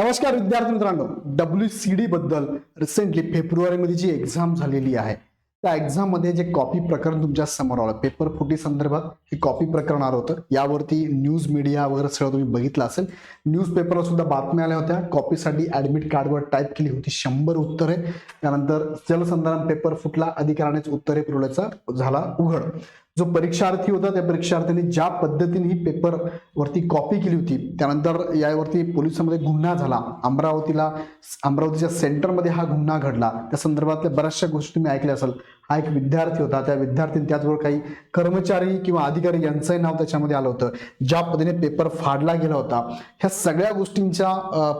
नमस्कार विद्यार्थी मित्रांनो. डब्ल्यू सी डी बद्दल रिसेंटली फेब्रुवारीमध्ये जी एक्झाम झालेली आहे त्या एक्झाममध्ये जे कॉपी प्रकरण तुमच्यासमोर आलं पेपर फुटी संदर्भात हे कॉपी प्रकरण आलं होतं. यावरती न्यूज मीडिया वगैरे सगळं तुम्ही बघितलं असेल. न्यूज पेपरवर सुद्धा बातम्या आल्या होत्या. कॉपीसाठी ऍडमिट कार्डवर टाईप केली होती. शंभर उत्तरे. त्यानंतर जलसंधारण पेपर फुटला. अधिकाऱ्यानेच उत्तरे पुरवल्याचा झाला उघड. जो परीक्षार्थी होता त्या परीक्षार्थीने ज्या पद्धतीने ही पेपर वरती कॉपी केली होती त्यानंतर यावरती पोलिसांमध्ये गुन्हा झाला. अमरावतीला अमरावतीच्या सेंटरमध्ये हा गुन्हा घडला. त्या संदर्भातल्या बऱ्याचशा गोष्टी तुम्ही ऐकल्या असेल. हा एक विद्यार्थी होता. त्या विद्यार्थीने त्याचबरोबर काही कर्मचारी किंवा अधिकारी यांचंही नाव त्याच्यामध्ये आलं होतं. ज्या पद्धतीने पेपर फाडला गेला होता. ह्या सगळ्या गोष्टींच्या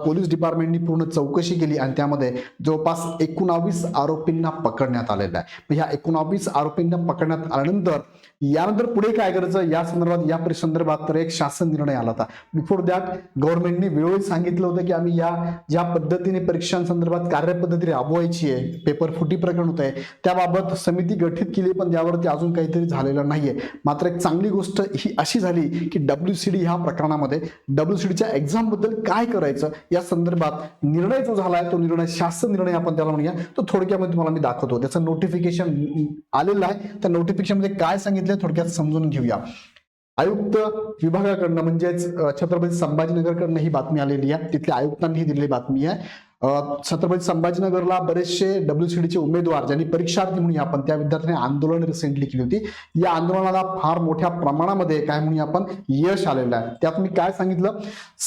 पोलीस डिपार्टमेंटनी पूर्ण चौकशी केली आणि त्यामध्ये जवळपास एकोणावीस आरोपींना पकडण्यात आलेलं आहे. ह्या एकोणावीस आरोपींना पकडण्यात आल्यानंतर यानंतर पुढे काय करायचं? या संदर्भात या परिसंदर्भात तर एक शासन निर्णय आला होता. बिफोर दॅट गव्हर्नमेंटने वेळोवेळी सांगितलं होतं की आम्ही या ज्या पद्धतीने परीक्षांसंदर्भात कार्यपद्धती राबवायची आहे पेपर फुटी प्रकरण होत आहे त्याबाबत समिती गठीत केली पण त्यावरती अजून काहीतरी झालेलं नाहीये. मात्र एक चांगली गोष्ट ही अशी झाली की डब्ल्यू सी डी ह्या प्रकरणामध्ये डब्ल्यू सी डीच्या एक्झामबद्दल काय करायचं या संदर्भात निर्णय जो झालाय तो निर्णय शासन निर्णय आपण त्याला म्हणूया तो थोडक्यामध्ये तुम्हाला मी दाखवतो. त्याचं नोटिफिकेशन आलेलं आहे. त्या नोटिफिकेशनमध्ये काय सांगितलं थोडक्यात समजून घेऊया. आयुक्त विभागाकडनं म्हणजेच छत्रपती संभाजीनगरकडनं ही बातमी आलेली आहे. तिथल्या आयुक्तांनी ही दिलेली बातमी आहे. छत्रपती संभाजीनगरला बरेचसे डब्ल्यू चे उमेदवार ज्यांनी परीक्षार्थी म्हणून आपण त्या विद्यार्थ्यांनी आंदोलन रिसेंटली केली होती. या आंदोलनाला फार मोठ्या प्रमाणामध्ये काय म्हणूया आपण यश आलेलं आहे. त्यात मी काय सांगितलं?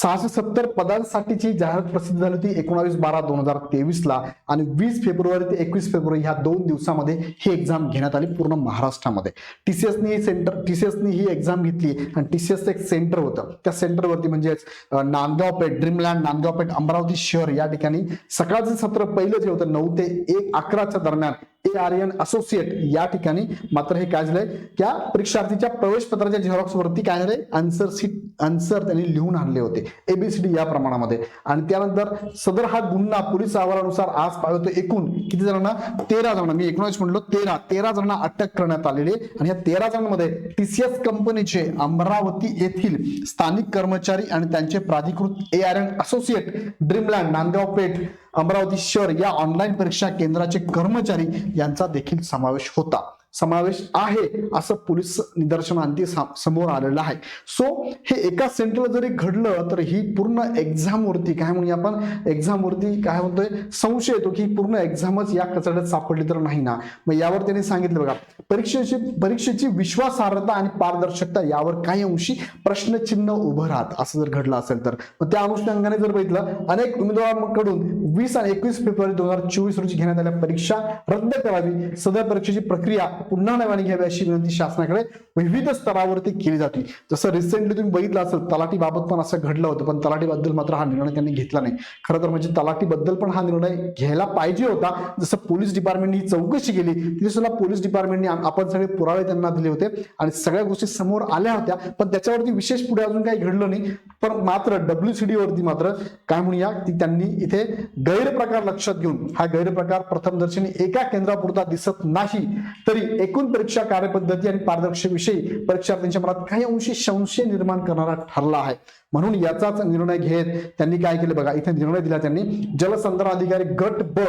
सहाशे सत्तर पदांसाठीची जाहिरात प्रसिद्ध झाली होती एकोणावीस बारा दोन हजार तेवीस ला आणि वीस फेब्रुवारी ते एकवीस फेब्रुवारी ह्या दोन दिवसामध्ये ही एक्झाम घेण्यात आली पूर्ण महाराष्ट्रामध्ये. टीसीएसनी सेंटर टीसीएसनी ही एक्झाम घेतली आणि टीसीएस एक सेंटर होतं. त्या सेंटरवरती म्हणजेच नांदगाव पेठ ड्रीमलँड नांदगाव पेठ अमरावती शहर या ठिकाणी सकाळचं सत्र पहिलं जे होतं नऊ ते एक अकराच्या दरम्यान. ए आर एन असोसिएट या ठिकाणी मात्र हे काय झालंय? त्या परीक्षार्थीच्या प्रवेश पत्राच्या झेरॉक्स वरती काय झालंय? आन्सर सीट आन्सर त्यांनी लिहून आणले होते. एबीसीडी या प्रमाणामध्ये. आणि त्यानंतर सदर हा गुन्हा पोलीस अहवालानुसार आज पाळतो एकूण. किती जणांना? तेरा जणांना. मी एकोणीस म्हणलो तेरा. तेरा जणांना अटक करण्यात आलेली आणि या तेरा जणांमध्ये टीसीएस कंपनीचे अमरावती येथील स्थानिक कर्मचारी आणि त्यांचे प्राधिकृत A R N associate Dreamland Nandgaon Peth Amravati शहर या ऑनलाईन परीक्षा केंद्राचे कर्मचारी यांचा देखील समावेश होता. समावेश आहे असं पोलीस निदर्शनांती समोर आलेलं आहे. सो हे एका सेंटरला जरी घडलं तर ही पूर्ण एक्झाम वरती काय म्हणूया आपण? एक्झामवरती काय म्हणतोय? संशय येतो की पूर्ण एक्झामच या कचड्यात सापडली तर नाही ना? मग यावर त्यांनी सांगितलं बघा परीक्षेची परीक्षेची विश्वासार्हता आणि पारदर्शकता यावर काही अंशी प्रश्नचिन्ह उभं राहत असं जर घडलं असेल तर. मग त्या अनुषंगाने जर बघितलं अनेक उमेदवारांकडून वीस आणि एकवीस फेब्रुवारी दोन हजार चोवीस रोजी घेण्यात आलेल्या परीक्षा रद्द करावी. सदर परीक्षेची प्रक्रिया पुन्हा नव्याने घ्यावी अशी विनंती शासनाकडे. विविध स्तरावरती केली जाते. जसं रिसेंटली तुम्ही बघितलं असेल तलाटीबाबत पण असं घडलं होतं पण तलाटीबद्दल मात्र हा निर्णय त्यांनी घेतला नाही. खरं तर म्हणजे तलाटीबद्दल पण हा निर्णय घ्यायला पाहिजे होता. जसं पोलीस डिपार्टमेंटने ही चौकशी केली तिथे सुद्धा पोलीस डिपार्टमेंटने आपण सगळे पुरावे त्यांना दिले होते आणि सगळ्या गोष्टी समोर आल्या होत्या. पण त्याच्यावरती विशेष पुढे अजून काही घडलं नाही. पण मात्र डब्ल्यू सी वरती मात्र काय म्हणूया की त्यांनी इथे गैरप्रकार लक्षात घेऊन हा गैरप्रकार प्रथमदर्शनी एका केंद्रापुरता दिसत नाही तरी एकूण परीक्षा कार्यपद्धती आणि पारदर्शकविषयी परीक्षार्थींच्या मनात काही अंशी संशय निर्माण करणारा ठरला आहे. म्हणून याचाच निर्णय घेत त्यांनी काय केले बघा इथे निर्णय दिला त्यांनी जलसंधारण अधिकारी गट ब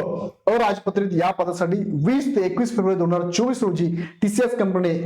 अराजपत्रित या पदासाठी वीस ते एकवीस फेब्रुवारी दोन हजार चोवीस रोजी टीसीएस कंपनी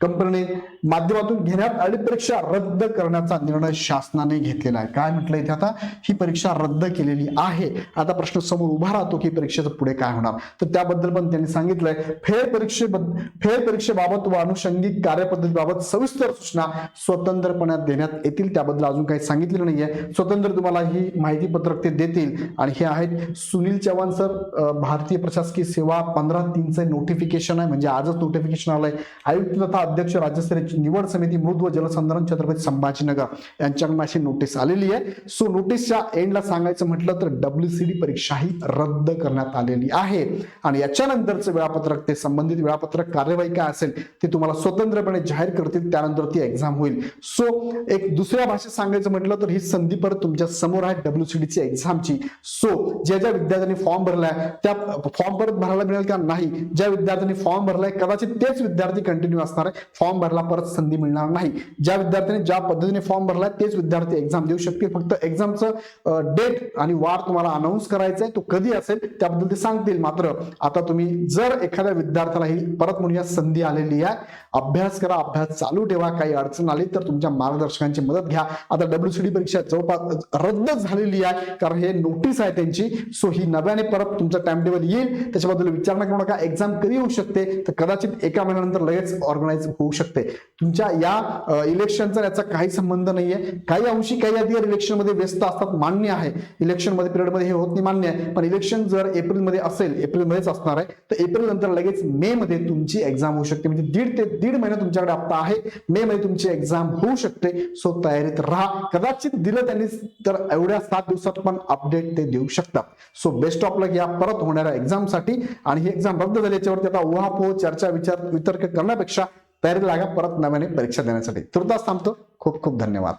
कंपनी माध्यमातून घेण्यात आली परीक्षा रद्द करण्याचा निर्णय शासनाने घेतलेला आहे. काय म्हटलं इथे आता? ही परीक्षा रद्द केलेली आहे. आता प्रश्न समोर उभा राहतो की परीक्षेचं पुढे काय होणार? तर त्याबद्दल पण त्यांनी सांगितलंय. फेर परीक्षेबद्दल फेर परीक्षेबाबत व अनुषंगिक कार्यपद्धतीबाबत सविस्तर सूचना स्वतंत्रपणे देण्यात येतील त्याबद्दल अजून काही सांगितलेलं नाहीये. स्वतंत्र तुम्हाला ही माहिती पत्रक ते देतील. आणि हे आहेत सुनील चव्हाण सर भारतीय प्रशासकीय सेवा पंधरा तीनचं नोटिफिकेशन आहे. म्हणजे आजच नोटिफिकेशन आलंय. आयुक्त तथा अध्यक्ष राज्यस्तरीय निवड समिती मृद व जलसंधारण छत्रपती संभाजीनगर यांच्याकडून अशी नोटीस आलेली आहे. सो नोटीसच्या एंडला सांगायचं म्हटलं तर डब्ल्यू सी डी परीक्षा ही रद्द करण्यात आलेली आहे. आणि याच्यानंतरचं वेळापत्रक ते संबंधित वेळापत्रक कार्यवाही काय असेल ते तुम्हाला स्वतंत्रपणे जाहीर करतील त्यानंतर ती एक्झाम होईल. सो एक दुसऱ्या भाषेत सांगायचं म्हटलं तर ही संधी परत तुमच्यासमोर आहे डब्ल्यू ची. एक्झामची सो ज्या ज्या विद्यार्थ्यांनी फॉर्म भरलाय त्या फॉर्म परत भरायला मिळेल का? नाही. ज्या विद्यार्थ्यांनी फॉर्म भरलाय कदाचित तेच विद्यार्थी कंटिन्यू असणार आहे. फॉर्म भरला परत संधी मिळणार नाही. ज्या विद्यार्थ्यांनी ज्या पद्धतीने फॉर्म भरलाय तेच विद्यार्थी एक्झाम देऊ शकतील. फक्त एक्झामचं डेट आणि वार तुम्हाला अनाऊन्स करायचा आहे तो कधी असेल त्याबद्दल ते सांगतील. मात्र आता तुम्ही जर एखाद्या विद्यार्थ्याला ही परत म्हणूया संधी आलेली आहे. अभ्यास करा अभ्यास चालू ठेवा. काही अडचण आली तर तुमच्या मार्गदर्शकांची मदत घ्या. आता डब्ल्यू परीक्षा जवळपास रद्द झालेली आहे. कारण हे नोटीस आहे त्यांची. सो ही नव्याने परत तुमचं टाइम टेबल येईल. त्याच्याबद्दल विचारणा करू नका. एक्झाम कधी होऊ शकते? तर कदाचित एका महिन्यानंतर लगेच ऑर्गनाईज होऊ शकते. तुमच्या या इलेक्शनचा याचा काही संबंध नाहीये. काही अंशी काही अधिकारी इलेक्शनमध्ये व्यस्त असतात मान्य आहे. इलेक्शनमध्ये पिरियडमध्ये हे होत नाही मान्य आहे. पण इलेक्शन जर एप्रिलमध्ये असेल एप्रिल मध्येच असणार आहे तर एप्रिल नंतर लगेच मे मध्ये तुमची एक्झाम होऊ शकते. म्हणजे दीड ते दीड महिना तुमच्याकडे हप्ता आहे. मे मध्ये तुमची एक्झाम होऊ शकते. सो तयारीत राहा. कदाचित दिलं त्यांनी तर एवढ्या सात दिवसात पण अपडेट ते देऊ शकतात. सो बेस्ट ऑफ लक या परत होणाऱ्या एक्झामसाठी आणि ही एक्झाम रद्द झाली याच्यावरती आता उहापोह चर्चा विचार वितर्क करण्यापेक्षा तयारी लागा. परत नव्याने परीक्षा देण्यासाठी. तुर्तास थांबतो. खूप खूप धन्यवाद.